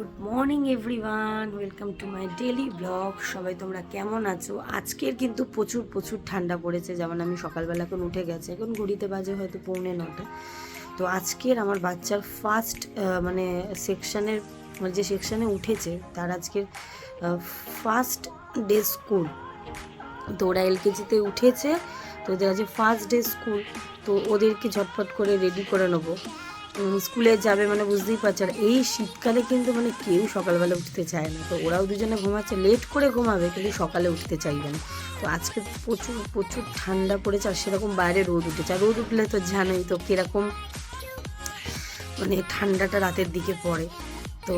Good morning everyone welcome to my daily blog সবাই তোমরা কেমন আছো? আজকের কিন্তু প্রচুর প্রচুর ঠান্ডা পড়েছে। যেমন আমি সকালবেলা এখন উঠে গেছে। এখন ঘড়িতে বাজে হয়তো পৌনে নটা। তো আজকের আমার বাচ্চার ফার্স্ট মানে সেকশনের যে সেকশনে উঠেছে, তার আজকের ফার্স্ট ডে স্কুল তো ওরা এলকেজিতে উঠেছে। তো ওদের আজকে ফার্স্ট ডে স্কুল তো ওদেরকে ঝটফট করে রেডি করে নেব। স্কুলে যাবে মানে বুঝতেই পারছে। আর এই শীতকালে কিন্তু মানে কেউ সকালবেলা উঠতে চায় না। তো ওরাও দুজনে ঘুমাচ্ছে লেট করে ঘুমাবে, কিন্তু সকালে উঠতে চাইবে না। তো আজকে প্রচুর প্রচুর ঠান্ডা পড়েছে আর সেরকম বাইরে রোদ উঠেছে। আর রোদ উঠলে তো জানোই তো কীরকম মানে ঠান্ডাটা রাতের দিকে পড়ে। তো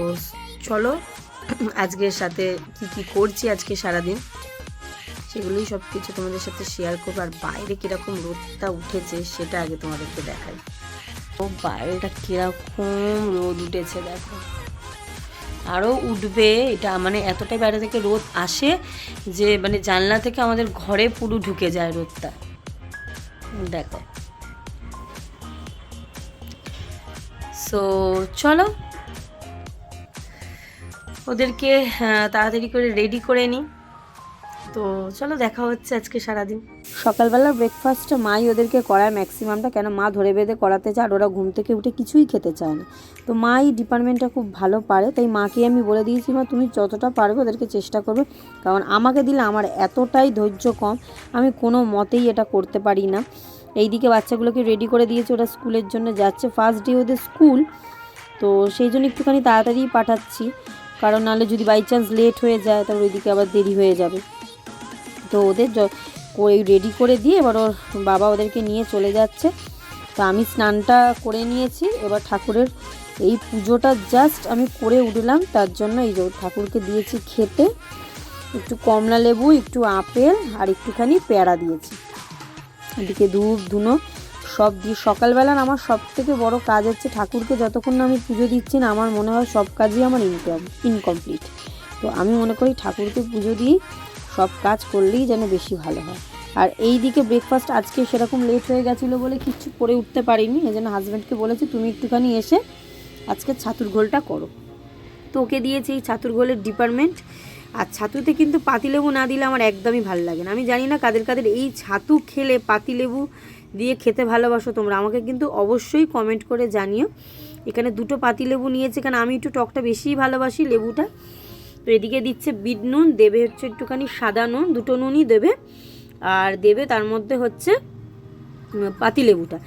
চলো, আজকের সাথে কি কি করছি আজকে সারাদিন, সেগুলোই সব কিছু তোমাদের সাথে শেয়ার করব। আর বাইরে কীরকম রোদটা উঠেছে, সেটা আগে তোমাদেরকে দেখাই। ও বাইরেটা কীরকম রোদ উঠেছে, দেখো। আরও উঠবে, এটা মানে এতটাই বাইরে থেকে রোদ আসে যে মানে জানলা থেকে আমাদের ঘরে পুরো ঢুকে যায় রোদটা। দেখো। সো চলো। ওদেরকে তাড়াতাড়ি করে রেডি করে নিই তো চলো দেখা হচ্ছে আজকে সারাদিন। সকালবেলা ব্রেকফাস্টটা মাই ওদেরকে করায় ম্যাক্সিমামটা কেন মা ধরে বেঁধে করাতে চায় আর ওরা ঘুম থেকে উঠে কিছুই খেতে চায় না। তো মা এই ডিপার্টমেন্টটা খুব ভালো পারে, তাই মাকে আমি বলে দিয়েছি, মা, তুমি যতটা পারবে ওদেরকে চেষ্টা করবে। কারণ আমাকে দিলে আমার এতটাই ধৈর্য কম, আমি কোনো মতেই এটা করতে পারি না। এইদিকে বাচ্চাগুলোকে রেডি করে দিয়েছে, ওরা স্কুলের জন্য যাচ্ছে। ফার্স্ট ডে ওদের স্কুল তো সেই জন্য একটুখানি তাড়াতাড়ি পাঠাচ্ছি। কারণ নাহলে যদি বাই চান্স লেট হয়ে যায়, তাহলে ওইদিকে আবার দেরি হয়ে যাবে। তো ওদের রেডি করে দিয়ে এবার ওর বাবা ওদেরকে নিয়ে চলে যাচ্ছে। তো আমি স্নানটা করে নিয়েছি, এবার ঠাকুরের এই পুজোটা জাস্ট আমি করে উঠলাম, তার জন্য এই যে ঠাকুরকে দিয়েছি খেতে। একটু কমলা লেবু, একটু আপেল আর একটুখানি পেয়ারা দিয়েছি। এদিকে ধূপ, ধুনো সব দিয়ে সকালবেলা আমার সব থেকে বড় কাজ হচ্ছে ঠাকুরকে যতক্ষণ না আমি পুজো দিচ্ছি না, আমার মনে হয় সব কাজই আমার ইনকম ইনকমপ্লিট তো আমি মনে করি ঠাকুরকে পুজো দিই সব কাজ করলেই যেন বেশি ভালো হয়। আর এই দিকে ব্রেকফাস্ট আজকে সেরকম লেট হয়ে গেছিল বলে কিচ্ছু করে উঠতে পারিনি, এই জন্য হাজব্যান্ডকে বলেছি, তুমি একটুখানি এসে আজকে ছাতুর ঘোলটা করো। তো ওকে দিয়েছি এই ছাতুর ঘোলের ডিপার্টমেন্ট আর ছাতুতে কিন্তু পাতিলেবু না দিলে আমার একদমই ভালো লাগে না। আমি জানি না কাদের কাদের এই ছাতু খেলে পাতিলেবু দিয়ে খেতে ভালোবাসো তোমরা। আমাকে কিন্তু অবশ্যই কমেন্ট করে জানিও। এখানে দুটো পাতিলেবু নিয়েছে, কারণ আমি একটু টকটা বেশিই ভালোবাসি লেবুটা। তো এদিকে দিচ্ছে বিট নুন, দেবে হচ্ছে একটুখানি সাদা নুন, দুটো নুনই দেবে। আর দেবে তার মধ্যে হচ্ছে পাতিলেবুটা।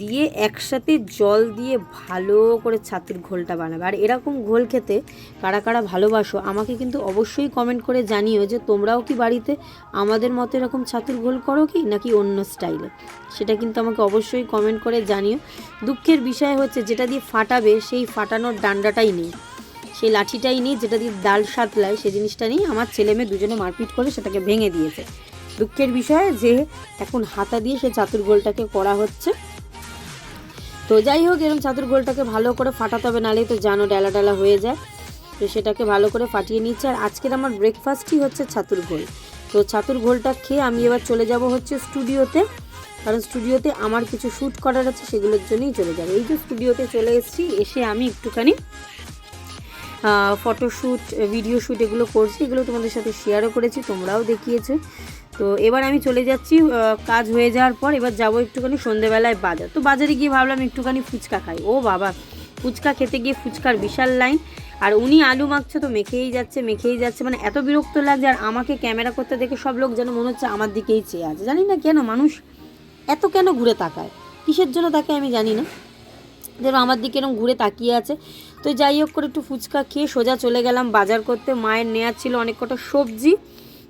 দিয়ে একসাথে জল দিয়ে ভালো করে ছাতুর ঘোলটা বানাবে। আর এরকম ঘোল খেতে কারা কারা ভালোবাসো, আমাকে কিন্তু অবশ্যই কমেন্ট করে জানিও যে তোমরাও কি বাড়িতে আমাদের মতো এরকম ছাতুর ঘোল করো কি, নাকি অন্য স্টাইলে সেটা কিন্তু আমাকে অবশ্যই কমেন্ট করে জানিও। দুঃখের বিষয় হচ্ছে, যেটা দিয়ে ফাটাবে, সেই ফাটানোর ডান্ডাটাই নেই। সেই লাঠিটাই নেই যেটা দিয়ে ডাল সাতলায়, সেই জিনিসটা নেই আমার ছেলে মেয়ে দুজনে মারপিট করে সেটাকে ভেঙে দিয়েছে। দুঃখের বিষয় যে এখন হাতা দিয়ে সে চাতুর গোলটাকে করা হচ্ছে। তো যাই হোক এরকম চাতুর গোলটাকে ভালো করে ফাটাতে হবে, নাহলেই তো জানো ডালা ডালা হয়ে যায়। তো সেটাকে ভালো করে ফাটিয়ে নিচ্ছে। আর আজকের আমার ব্রেকফাস্টই হচ্ছে ছাতুর ঘোল তো ছাতুর ঘোলটা খেয়ে আমি এবার চলে যাব হচ্ছে স্টুডিওতে। কারণ স্টুডিওতে আমার কিছু শ্যুট করার আছে, সেগুলোর জন্যই চলে যাবে। এই যে স্টুডিওতে চলে এসেছি, এসে আমি একটুখানি ফটোশ্যুট ভিডিও শ্যুট এগুলো করছি, এগুলো তোমাদের সাথে শেয়ারও করেছি, তোমরাও দেখিয়েছো। তো এবার আমি চলে যাচ্ছি কাজ হয়ে যাওয়ার পর এবার যাব একটুখানি সন্ধেবেলায় বাজার। তো বাজারে গিয়ে ভাবলাম একটুখানি ফুচকা খাই। ও বাবা, ফুচকা খেতে গিয়ে ফুচকার বিশাল লাইন আর উনি আলু মাখছে তো মেখেই যাচ্ছে মেখেই যাচ্ছে। মানে এত বিরক্ত লাগছে, আর আমাকে ক্যামেরা করতে দেখে সব লোক যেন মনে হচ্ছে আমার দিকেই চেয়ে আছে। জানি না কেন মানুষ এত কেন ঘুরে তাকায়? কিসের জন্য তাকে আমি জানি না। যেন আমার দিকে এরকম ঘুরে তাকিয়ে আছে। তো যাই হোক করে একটু ফুচকা খেয়ে সোজা চলে গেলাম বাজার করতে। মায়ের নেওয়ার ছিল অনেক কটা সবজি।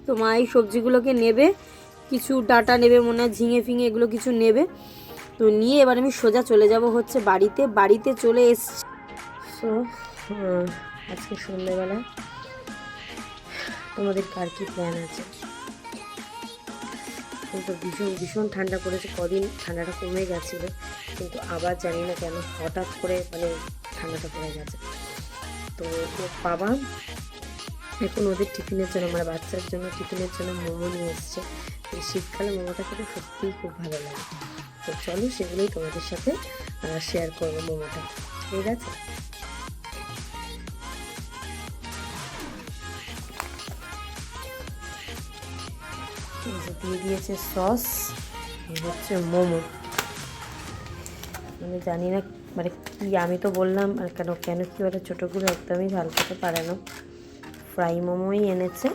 তো মা এই সবজিগুলোকে নেবে। কিছু ডাটা নেবে মনে হয়, ঝিঙে ফিঙে এগুলো কিছু নেবে। তো নিয়ে এবার আমি সোজা চলে যাব হচ্ছে বাড়িতে। বাড়িতে চলে এসছি। সো আজকে সন্ধ্যেবেলা। তোমাদের কার কি প্ল্যান আছে? কিন্তু ভীষণ ভীষণ ঠান্ডা পড়েছে। কদিন ঠান্ডাটা কমে গেছিল। কিন্তু আবার জানি না কেন হঠাৎ করে মানে ঠান্ডাটা পড়ে গেছে। তো বাবা, এখন ওদের টিফিনের জন্য আমার বাচ্চার জন্য টিফিনের জন্য মোমো নিয়ে এসছে। এই শীতকালে মোমোটা খেতে সত্যিই খুব ভালো লাগে। তো চলো সেগুলোই তোমাদের সাথে শেয়ার করব মোমোটা। ঠিক আছে? দিয়ে দিয়েছে সস হচ্ছে মোমো। মানে জানি না মানে কি আমি তো বললাম, আর কেন কেন কি ওটা ছোটোগুলো একদমই ঝাল খেতে পারে না। ফ্রাই মোমোই এনেছে।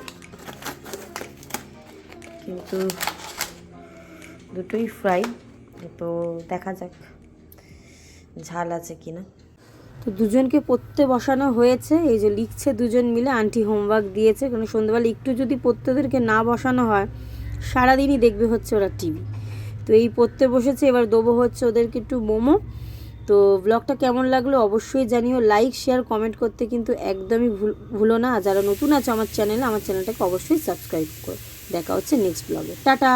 কিন্তু দুটোই ফ্রাই, তো দেখা যাক ঝাল আছে কি না তো দুজনকে পড়তে বসানো হয়েছে, এই যে লিখছে দুজন মিলে, আন্টি হোমওয়ার্ক দিয়েছে কারণ সন্ধ্যাবেলা একটু যদি পড়তেদেরকে না বসানো হয়, সারাদিনই দেখবে হচ্ছে ওরা টিভি। তো এই পড়তে বসেছে, এবার দেবো হচ্ছে ওদেরকে একটু মোমো। তো ব্লগটা কেমন লাগল অবশ্যই জানিও লাইক শেয়ার কমেন্ট করতে কিন্তু একদমই ভুল না। যারা নতুন আছে আমার চ্যানেলে আমার চ্যানেলটাকে অবশ্যই সাবস্ক্রাইব করো। দেখা হচ্ছে নেক্সট ব্লগে টাটা!